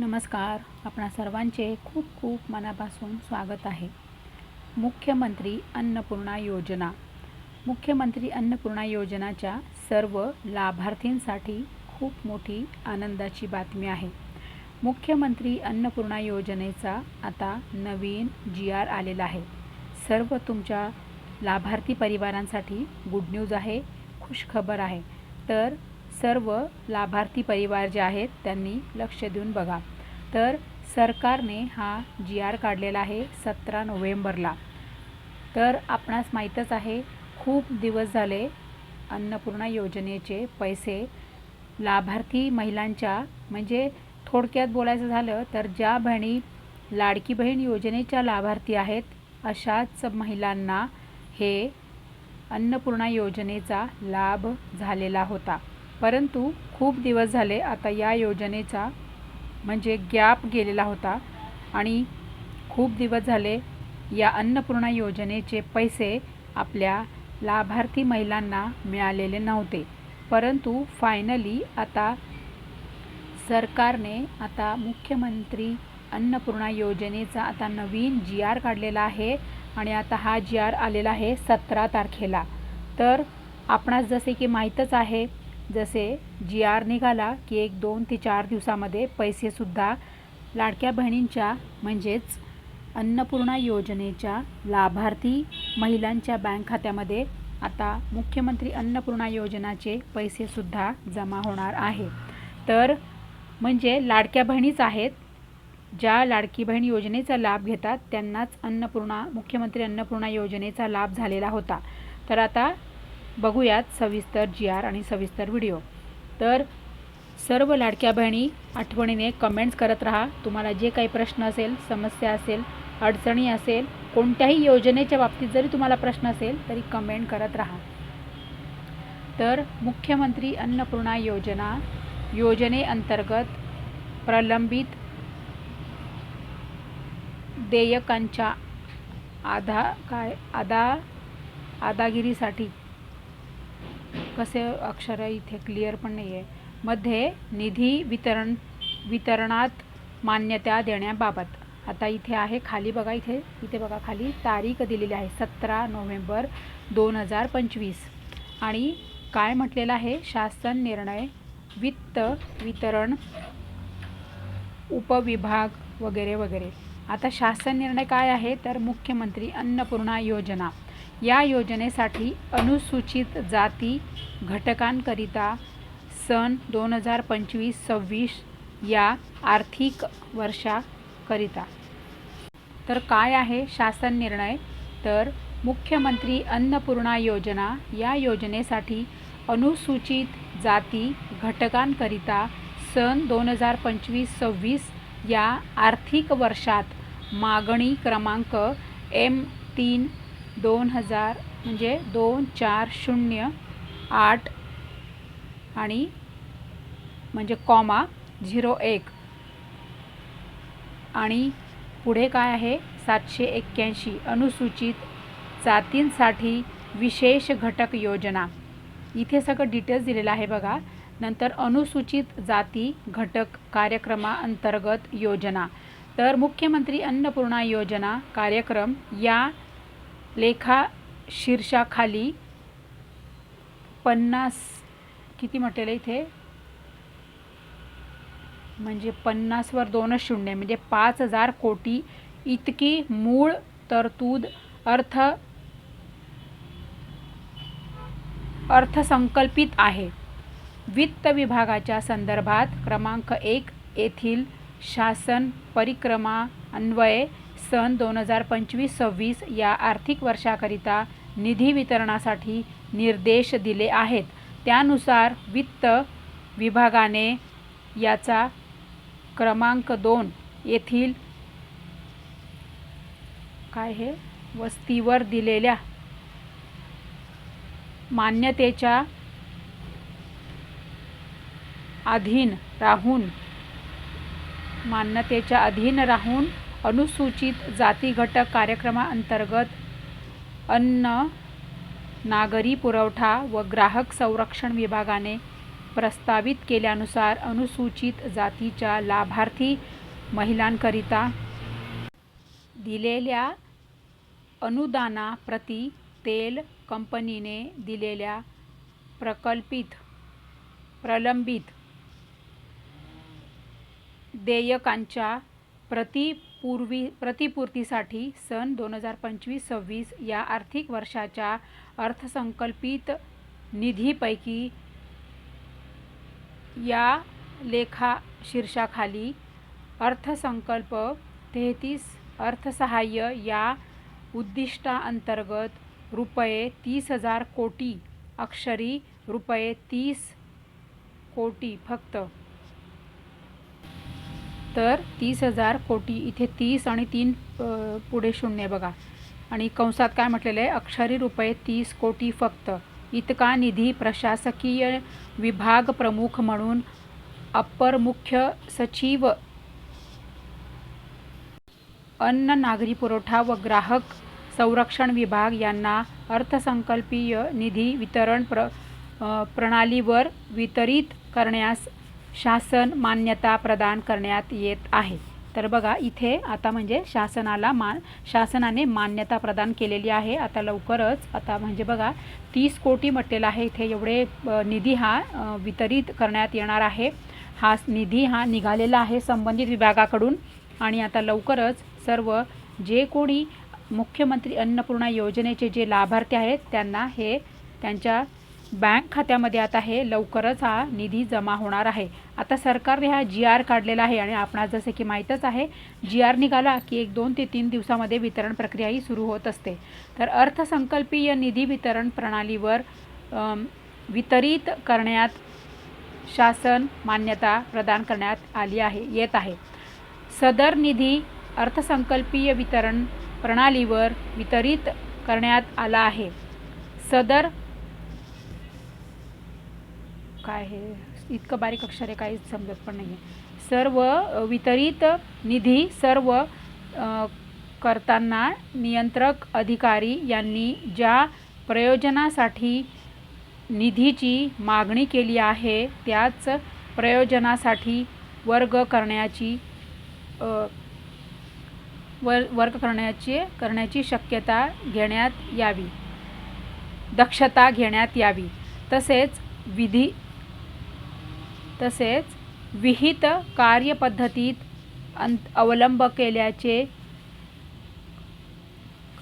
नमस्कार. आपणा सर्वांचे खूप खूप मनापासून स्वागत आहे. मुख्यमंत्री अन्नपूर्णा योजना. मुख्यमंत्री अन्नपूर्णा योजनाच्या सर्व लाभार्थींसाठी खूप मोठी आनंदाची बातमी आहे. मुख्यमंत्री अन्नपूर्णा योजनेचा आता नवीन जी आर आलेला आहे. सर्व तुमच्या लाभार्थी परिवारांसाठी गुड न्यूज आहे खुशखबर आहे. तर सर्व लाभार्थी परिवार जे आहेत त्यांनी लक्ष देऊन बघा. तर सरकारने हा जी आर काढलेला आहे सतरा नोव्हेंबरला. तर आपणास माहीतच आहे खूप दिवस झाले अन्नपूर्णा योजनेचे पैसे लाभार्थी महिलांच्या म्हणजे थोडक्यात बोलायचं झालं तर ज्या बहिणी लाडकी बहीण योजनेच्या लाभार्थी आहेत अशाच महिलांना हे अन्नपूर्णा योजनेचा लाभ झालेला होता. परंतु खूप दिवस झाले आता या योजनेचा म्हणजे गॅप गेलेला होता आणि खूप दिवस झाले या अन्नपूर्णा योजनेचे पैसे आपल्या लाभार्थी महिलांना मिळालेले नव्हते. परंतु फायनली आता सरकारने आता मुख्यमंत्री अन्नपूर्णा योजनेचा आता नवीन जी आर काढलेला आहे आणि आता हा जी आर आलेला आहे सतरा तारखेला. तर आपणास जसे की माहीतच आहे जसे जी आर निघाला की एक दोन ते चार दिवसामध्ये पैसेसुद्धा लाडक्या बहिणींच्या म्हणजेच अन्नपूर्णा योजनेच्या लाभार्थी महिलांच्या बँक खात्यामध्ये आता मुख्यमंत्री अन्नपूर्णा योजनाचे पैसेसुद्धा जमा होणार आहे. तर म्हणजे लाडक्या बहिणीच आहेत ज्या लाडकी बहीण योजनेचा लाभ घेतात त्यांनाच अन्नपूर्णा मुख्यमंत्री अन्नपूर्णा योजनेचा लाभ झालेला होता. तर आता बघूयात सविस्तर जी आर आणि सविस्तर व्हिडिओ तर सर्व लाडक्या बहिणी आठवणीने कमेंट्स करत राहा. तुम्हाला जे काही प्रश्न असेल समस्या असेल अडचणी असेल कोणत्याही योजनेच्या बाबतीत जरी तुम्हाला प्रश्न असेल तरी कमेंट करत राहा. तर मुख्यमंत्री अन्नपूर्णा योजना योजनेअंतर्गत प्रलंबित देयकांच्या आधा काय? आदा आदागिरीसाठी कसे अक्षर इथे क्लिअर पण नाही आहे मध्ये निधी वितरण वितरणात मान्यता देण्याबाबत. आता इथे आहे खाली बघा इथे इथे बघा खाली. तारीख दिलेली आहे सतरा नोव्हेंबर दोन हजार पंचवीस. आणि काय म्हटलेलं आहे? शासन निर्णय वित्त वितरण उपविभाग वगैरे वगैरे. आता शासन निर्णय काय आहे? तर मुख्यमंत्री अन्नपूर्णा योजना. या योजनेसाठी अनुसूचित जाती घटकांकरिता सन दोन हजार पंचवीस सव्वीस या आर्थिक वर्षाकरिता. तर काय आहे शासन निर्णय? तर मुख्यमंत्री अन्नपूर्णा योजना या योजनेसाठी अनुसूचित जाती घटकांकरिता सन दोन हजार पंचवीस सव्वीस या आर्थिक वर्षात मागणी क्रमांक एम तीन दोन हजार म्हणजे दोन चार शून्य आठ आणि म्हणजे कॉमा झिरो एक. आणि पुढे काय आहे? सातशे एक्क्याऐंशी. अनुसूचित जातींसाठी विशेष घटक योजना. इथे सगळं डिटेल्स दिलेलं आहे बघा. नंतर अनुसूचित जाती घटक कार्यक्रमाअंतर्गत योजना. तर मुख्यमंत्री अन्नपूर्णा योजना कार्यक्रम या लेखा शीर्षाखाली पन्नास किती म्हटलेलं इथे? म्हणजे पन्नासवर दोनच शून्य म्हणजे पाच हजार कोटी. इतकी मूळ तरतूद अर्थ अर्थसंकल्पित आहे. वित्त विभागाच्या संदर्भात क्रमांक एक येथील शासन परिक्रमा अन्वये सन दोन हजार पंचवीस सव्वीस या आर्थिक वर्षाकरिता निधी वितरणासाठी निर्देश दिले आहेत. त्यानुसार वित्त विभागाने याचा क्रमांक दोन येथील काय हे? वस्तीवर दिलेल्या मान्यतेच्या अधीन राहून मान्यतेच्या अधीन राहून अनुसूचित जाती घटक कार्यक्रमाअंतर्गत अन्न नागरी पुरवठा व ग्राहक संरक्षण विभागाने प्रस्तावित केल्यानुसार अनुसूचित जातीच्या लाभार्थी महिलांकरिता दिलेल्या अनुदानाप्रती तेल कंपनीने दिलेल्या प्रकल्पित प्रलंबित देयकांच्या पूर्वी प्रतिपूर्तीसाठी सन दोन हजार पंचवीस सव्वीस या आर्थिक वर्षाच्या अर्थसंकल्पित निधीपैकी या लेखा शीर्षाखाली अर्थसंकल्प तेहतीस अर्थसहाय्य या उद्दिष्टाअंतर्गत रुपये तीस हजार कोटी अक्षरी रुपये तीस कोटी फक्त तर तीस हजार कोटी इथे तीस आणि तीन पुढे शून्य बघा. आणि कंसात काय म्हटलेलं आहे? अक्षरी रुपये तीस कोटी फक्त. इतका निधी प्रशासकीय विभाग प्रमुख म्हणून अप्पर मुख्य सचिव अन्न नागरी पुरवठा व ग्राहक संरक्षण विभाग यांना अर्थसंकल्पीय निधी वितरण प्र प्रणालीवर वितरित करण्यास शासन मान्यता प्रदान करण्यात येत आहे. तर बघा इथे आता म्हणजे शासनाला मा शासनाने मान्यता प्रदान केलेली आहे. आता लवकरच आता म्हणजे बघा तीस कोटी म्हटलेलं आहे. इथे एवढे निधी हा वितरित करण्यात येणार आहे. हा निधी हा निघालेला आहे संबंधित विभागाकडून. आणि आता लवकरच सर्व जे कोणी मुख्यमंत्री अन्नपूर्णा योजनेचे जे लाभार्थी आहेत त्यांना हे त्यांच्या बँक खात्यामध्ये आता हे लवकरच हा निधी जमा होणार आहे. आता सरकारने हा जी आर काढलेला आहे आणि आपणास जसे की माहीतच आहे जी आर निघाला की एक दोन ते तीन दिवसामध्ये वितरण प्रक्रियाही सुरू होत असते. तर अर्थसंकल्पीय निधी वितरण प्रणालीवर वितरित करण्यात शासन मान्यता प्रदान करण्यात आली आहे येत आहे. सदर निधी अर्थसंकल्पीय वितरण प्रणालीवर वितरित करण्यात आला आहे. सदर काय हे इतकं बारीक अक्षर आहे काहीच समजत पण नाही सर्व वितरित निधी सर्व करताना नियंत्रक अधिकारी यांनी ज्या प्रयोजनासाठी निधीची मागणी केली आहे त्याच प्रयोजनासाठी वर्ग करण्याची वर वर्ग करण्याची करण्याची शक्यता घेण्यात यावी. दक्षता घेण्यात यावी. तसेच विधी तसेच विहित कार्यपद्धतीत अंत अवलंब केल्याचे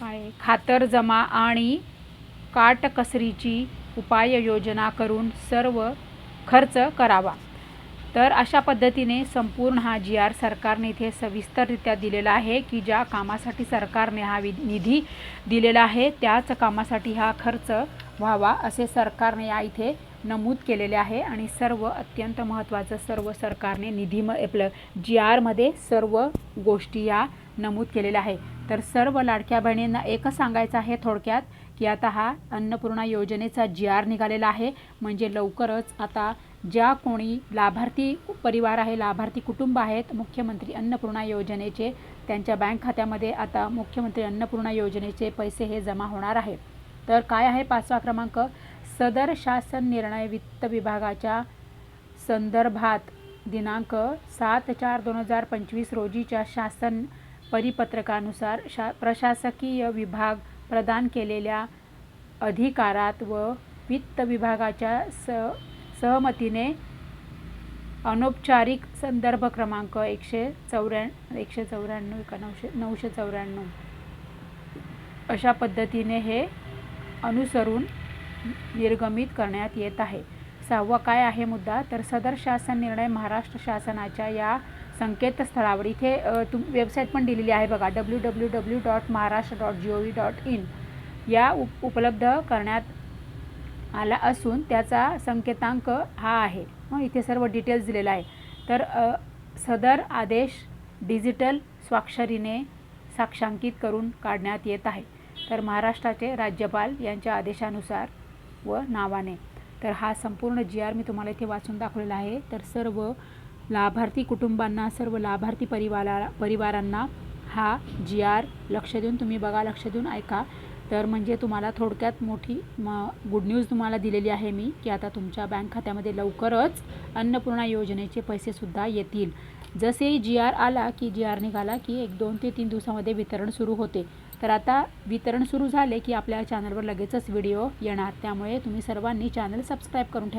काय खातरजमा आणि काटकसरीची उपाययोजना करून सर्व खर्च करावा. तर अशा पद्धतीने संपूर्ण हा जी आर सरकारने इथे सविस्तररित्या दिलेला आहे की ज्या कामासाठी सरकारने हा वि निधी दिलेला आहे त्याच कामासाठी हा खर्च व्हावा असे सरकारने या इथे नमूद केलेले आहे आणि सर्व अत्यंत महत्त्वाचं सर्व सरकारने निधी म आपलं जी आरमध्ये सर्व गोष्टी या नमूद केलेल्या आहे. तर सर्व लाडक्या बहिणींना एकच सांगायचं आहे थोडक्यात की आता हा अन्नपूर्णा योजनेचा जी आर निघालेला आहे. म्हणजे लवकरच आता ज्या कोणी लाभार्थी परिवार आहे लाभार्थी कुटुंब आहेत मुख्यमंत्री अन्नपूर्णा योजनेचे त्यांच्या बँक खात्यामध्ये आता मुख्यमंत्री अन्नपूर्णा योजनेचे पैसे हे जमा होणार आहे. तर काय आहे पाचवा क्रमांक? सदर शासन निर्णय वित्त विभागाच्या संदर्भात दिनांक सात चार दोन हजार पंचवीस रोजीच्या शासन परिपत्रकानुसार शा प्रशासकीय विभाग प्रदान केलेल्या अधिकारात व वित्त विभागाच्या स सहमतीने अनौपचारिक संदर्भ क्रमांक एकशे चौऱ्या एकशे चौऱ्याण्णव का नऊशे नऊशे चौऱ्याण्णव. अशा पद्धतीने हे अनुसरून निर्गमित करण्यात येत आहे. सहावा काय आहे मुद्दा? तर सदर शासन निर्णय महाराष्ट्र शासनाच्या या संकेतस्थळावर. इथे तुम वेबसाईट पण दिलेली आहे बघा. W W W dot Maharashtra dot G O V dot in या उप उपलब्ध करण्यात आला असून त्याचा संकेतांक हा आहे. मग इथे सर्व डिटेल्स दिलेला आहे तर सदर आदेश डिजिटल स्वाक्षरीने साक्षांकित करून काढण्यात येत आहे. तर महाराष्ट्राचे राज्यपाल यांच्या आदेशानुसार व नावाने. तर हा संपूर्ण जी आर मी तुम्हाला इथे वाचून दाखवलेला आहे. तर सर्व लाभार्थी कुटुंबांना सर्व लाभार्थी परिवारा परिवारांना हा जी आर लक्ष देऊन तुम्ही बघा लक्ष देऊन ऐका. तर म्हणजे तुम्हाला थोडक्यात मोठी म गुड न्यूज तुम्हाला दिलेली आहे मी की आता तुमच्या बँक खात्यामध्ये लवकरच अन्नपूर्णा योजनेचे पैसेसुद्धा येतील. जसे जी आर आला की जी आर निघाला की एक दोन ते तीन दिवसामध्ये वितरण सुरू होते. तर आता वितरण सुरू झाले की आपल्या चॅनलवर लगेचच व्हिडिओ येणार. त्यामुळे तुम्ही सर्वांनी चॅनल सबस्क्राईब करून ठेवा.